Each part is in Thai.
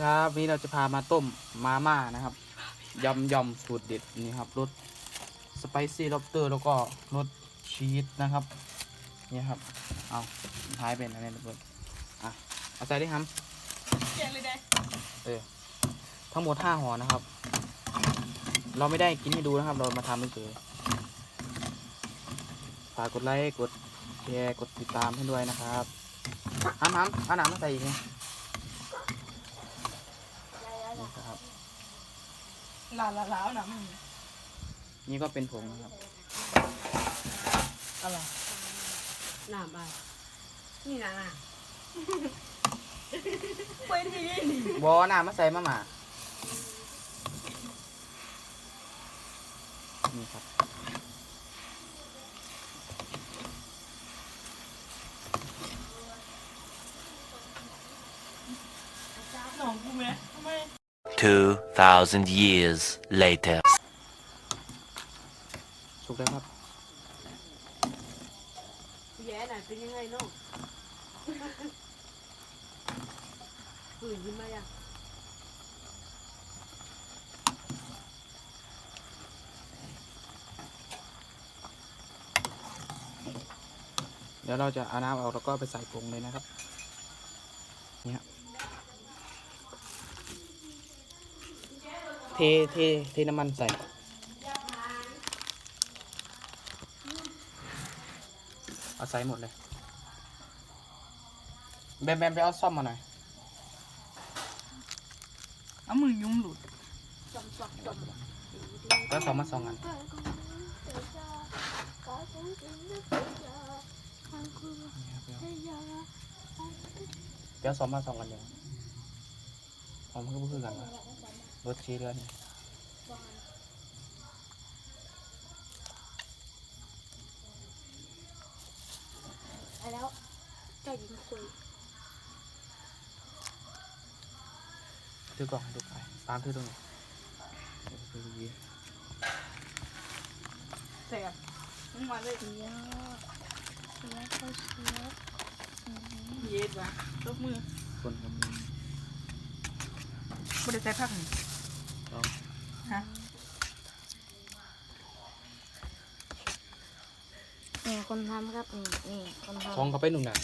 ครับวันนี้เราจะพามาต้มมาม่านะครับยำยำสูตรเด็ดนี่ครับรสสไปซี่ล็อบสเตอร์แล้วก็รสชีสนะครับนี่ครับเอาท้ายเป็นอะไรนะเพื่อนอะเอาใส่ได้ครับเขียนเลยได้เออทั้งหมดห้าห่อนะครับ เราไม่ได้กินให้ดูนะครับ เรามาทำเฉยๆฝากกดไลค์กดแชร์กดติดตามให้ด้วยนะครับห้ามห้ามเอาหนังมาใส่อีก นี่นี่ครับ ลาลาลาวนะมึงนี่ก็เป็นผงนะครับ อะไรน้ำไปนี่นะน่ะไปทีนี่บอน้ำมาใส่มาหมานี่ครับ หนองกูไหมทำไม 2,000 years later. สุกแล้วครับแย่น่ะเป็นยังไงน้องปืนยิงมายังเดี๋ยวเราจะเอาน้ำออกแล้วก็ไปใส่ผงเลยนะครับ นี่ครับ เทเทเทน้ำมันใส่ เอาใส่หมดเลย แบมแบมไปเอาซ่อมมาหน่อย เอามือยุ่งหลุดแล้วซ่อมมาสองอันเดี๋ยวซ่อมมาสองอันเดียวซ่อมก็เพื่อกันนะ รถชี้เรือนี่แล้วเจ้าหญิงคุยถือกล่องให้ดูไปตามถือตรงนี้เดี๋ยวถือดีแสบมึงมาเลยเสียเสียเขาเสียเย็ดว่ะตบมือๆคนครับบ่ได้ใส่ผ้าถุงลองฮะ นี่คนทำครับนี่นี่คนทช่องเขาไปหนุ่มหน่ะ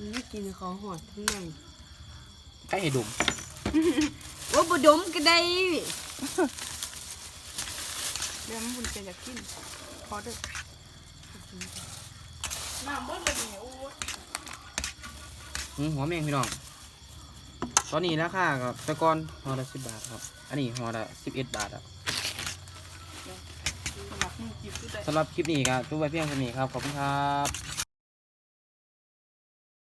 นี่กินของหอดทั้งในใกล้ให้ดุมว่าบดมก็ได้ เดี๋ยวมันบุญจะอยากกินพอเด้อน้ำเบิ้ลเลยเนี่ยโอ้ยหืมหัวแมงพี่น้อง ตอนนี้ราคากับแต่ก่อนห่อละสิบบาทครับ อันนี้ห่อละสิบเอ็ดบาทครับสำหรับมึงจิบกูได้สำหรับคลิปนี้ครับจุ๊บไว้เพียงเท่านี้ครับ ขอบคุณครับ